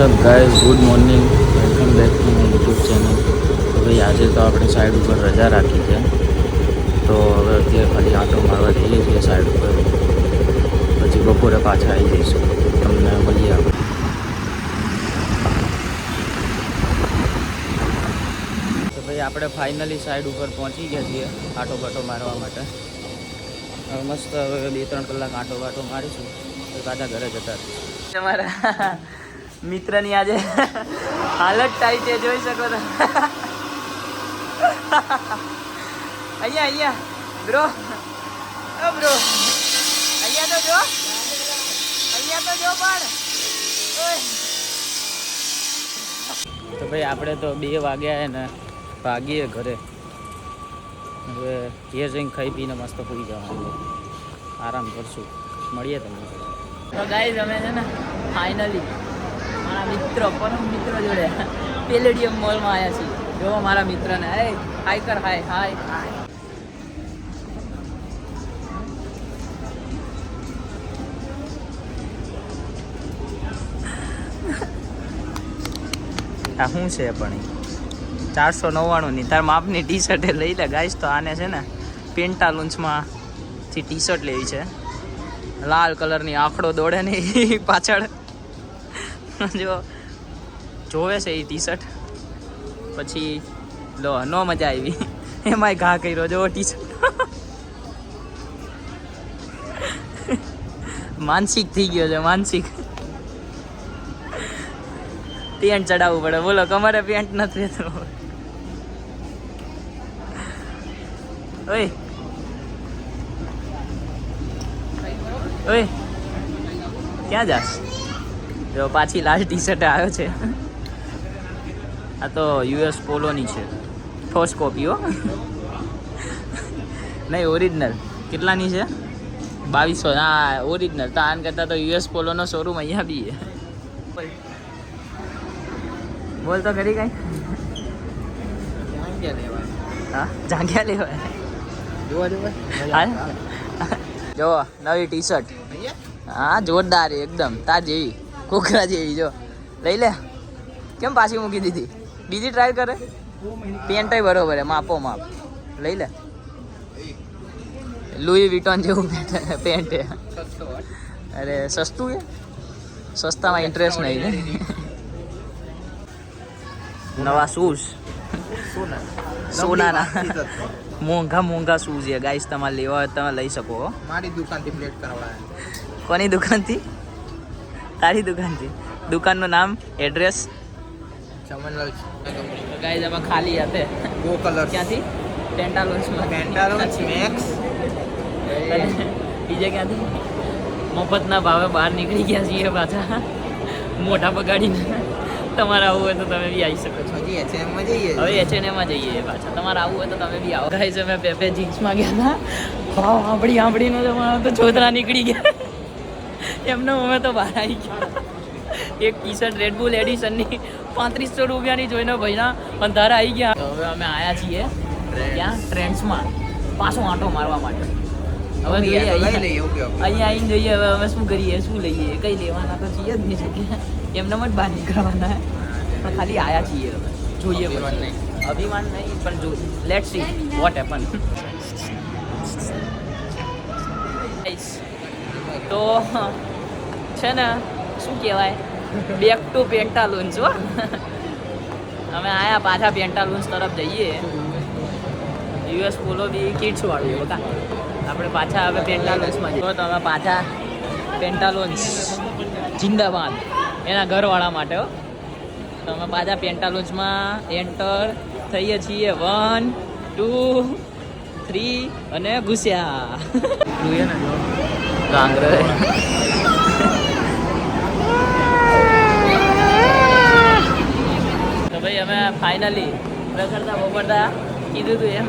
What's up guys good morning welcome back to my YouTube channel તો ભાઈ, આજે તો આપણે સાઈડ ઉપર રજા રાખી છે. તો હવે અત્યારે ખાલી આંટો મારવા જઈએ છીએ સાઈડ ઉપર. પછી બપોરે પાછા આવી જઈશું. તમને મળીએ આપણે. તો ભાઈ, આપણે ફાઇનલી સાઈડ ઉપર પહોંચી ગયા છીએ આંટો બાટો મારવા માટે. મસ્ત હવે બે ત્રણ કલાક આંટો બાટો મારીશું. તો પાછા ઘરે જતા તમારા મિત્રની આજે હાલત ટાઈટ છે જોઈ શકો છો. અહીંયા અહીંયા. બ્રો. ઓ બ્રો. અહીંયા તો જો. અહીંયા તો જો પણ. તો ભાઈ આપણે તો બે વાગ્યા ને ભાગીએ ઘરે. હવે ઘેર જઈને ખાઈ પીને મસ્ત પૂરી જવાનું. આરામ કરશું. મળીએ તમને. તો ગાઈઝ અમે છે ને ફાઇનલી મારા મિત્ર, પરમ મિત્ર જોડે પેલેડિયમ મોલમાં આવ્યા છીએ. જો મારા મિત્રને. હાય હાય કર, હાય હાય. હાય શું છે પણ ચારસો ચારસો નવ્વાણુંની તાર માપની ટી શર્ટ લઈ લે ગાઈશ તો આને છે ને પેન્ટાલુન્સમાં થી ટી શર્ટ લેવી છે. લાલ કલરની આંખડો દોડે ને પાછળ. જો જોવે છે એ ટી શર્ટ પછી લો, નો મજા આવી. એમાંય ઘા કર્યો જો ટી શર્ટ માનસિક થઈ ગયો છે, માનસિક. પેન્ટ ચડાવવું પડે. બોલો કમરે પેન્ટ નથી રહેતું. ઓય. ઓય. ક્યાં જાસ જો પાછી લાલ ટી શર્ટ આવ્યો છે. આ તો યુએસ પોલોની છે. કોપી હો. નહીં ઓરિજિનલ. કેટલાની છે? બાવીસો. હા ઓરિજિનલ. તો આન કરતાં તો યુએસ પોલોનો શોરૂમ અહીંયા બી બોલ તો કરી કઈ. હા? જાગ્યા લેવાય? જો નવી ટી શર્ટ હા જોરદાર એકદમ. તાર જેવી. કોકરા જેવી જો. લઈ લે. કેમ પાછી મૂકી દીધી? બીજી ટ્રાય કરે? પેન્ટય બરોબર હે માપો માપ. લઈ લે. લુઈ વિટોન જેવું પેન્ટ અરે સસ્તું છે? સસ્તામાં ઇન્ટરેસ્ટ નહીં ને? નવા શૂઝ સોનાના. મોંઘા મોંઘા શૂઝ છે. ગાઈસ તમારે લેવા હોય તમે લઈ શકો હો. મારી દુકાનથી પ્લેટ કરવા કોની દુકાનથી? તારી દુકાન છે દુકાનનું નામ એડ્રેસ ચમનલાલ ગાઈઝ એમાં ખાલી હતે ગો કલર ક્યાંથી? પેન્ટાલોન્સમાં પેન્ટાલોન્સ મેક્સ બીજે ક્યાંથી? મફતના ભાવે બહાર નીકળી ગયા છીએ પાછા. મોટા બગાડીને. તમારે આવવું હોય તો તમે બી આવી શકો છો. હજી એચએમમાં જઈએ. હવે એચએનએમમાં જઈએ પાછા. તમારે આવવું હોય તો તમે બી આવો. ગાઈઝ અમે પેપે જીન્સમાં ગયા હતા. ભાવ સાંભળી સાંભળીને તો મારા તો ચોતરા નીકળી ગયા. એમને અમે તો બહાર આવી ગયા. એક ટી શર્ટ રેડબુલ એડિશનની પાંત્રીસો રૂપિયાની જોઈને ભાઈના અંધારા આવી ગયા. હવે અમે આવ્યા છીએ ત્યાં ટ્રેન્ડ્સમાં પાછો આંટો મારવા માટે. હવે જોઈએ અહીંયા આવીને જોઈએ હવે અમે શું કરીએ શું લઈએ કઈ લેવાના તો છીએ જ નહીં શકીએ એમને જ બહાર નીકળવાના પણ ખાલી આયા છીએ હવે જોઈએ અભિમાન નહીં. અભિમાન નહીં પણ જો લેટ સી વોટ હેપન તો છે ને, શું કહેવાય? બેક ટુ પેન્ટાલુન હો. અમે આયા પાછા પેન્ટાલુન્સ તરફ જઈએ. યુએસ પોલો બી કિડ્સ વાળું હતા આપણે પાછા હવે પેન્ટાલુન્સમાં જઈએ. તો અમે પાછા પેન્ટાલુન્સ જિંદાબાદ, એના ઘરવાળા માટે હો. તો અમે પાછા પેન્ટાલુન્સમાં એન્ટર થઈએ છીએ. વન ટુ થ્રી અને ઘૂસ્યા. ગાંગરે. તો અમે ફાઇનલી રખડતા બપડતા કીધું હતું એમ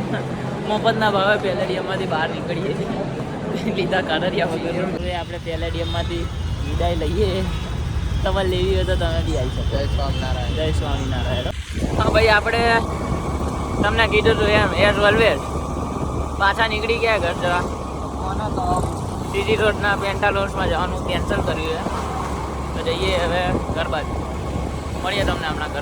મફતના ભાવે પેલેડિયમમાંથી બહાર નીકળીએ. છીએ લીધા કાનરિયા વગર હવે આપણે પેલેડિયમમાંથી વિદાય લઈએ. તમારે લેવી હોય તો તમે બી આવી શકો. જય સ્વામિનારાયણ. જય સ્વામિનારાયણ. હા ભાઈ આપણે તમને કીધું હતું એમ એઝ ઓલવેઝ પાછા નીકળી ગયા ઘર જવા. સીજી રોડના પેન્ટાલોન્સમાં જવાનું કેન્સલ કર્યું છે. તો જઈએ હવે ઘર બાજુ. મળીએ તમને હમણાં ઘર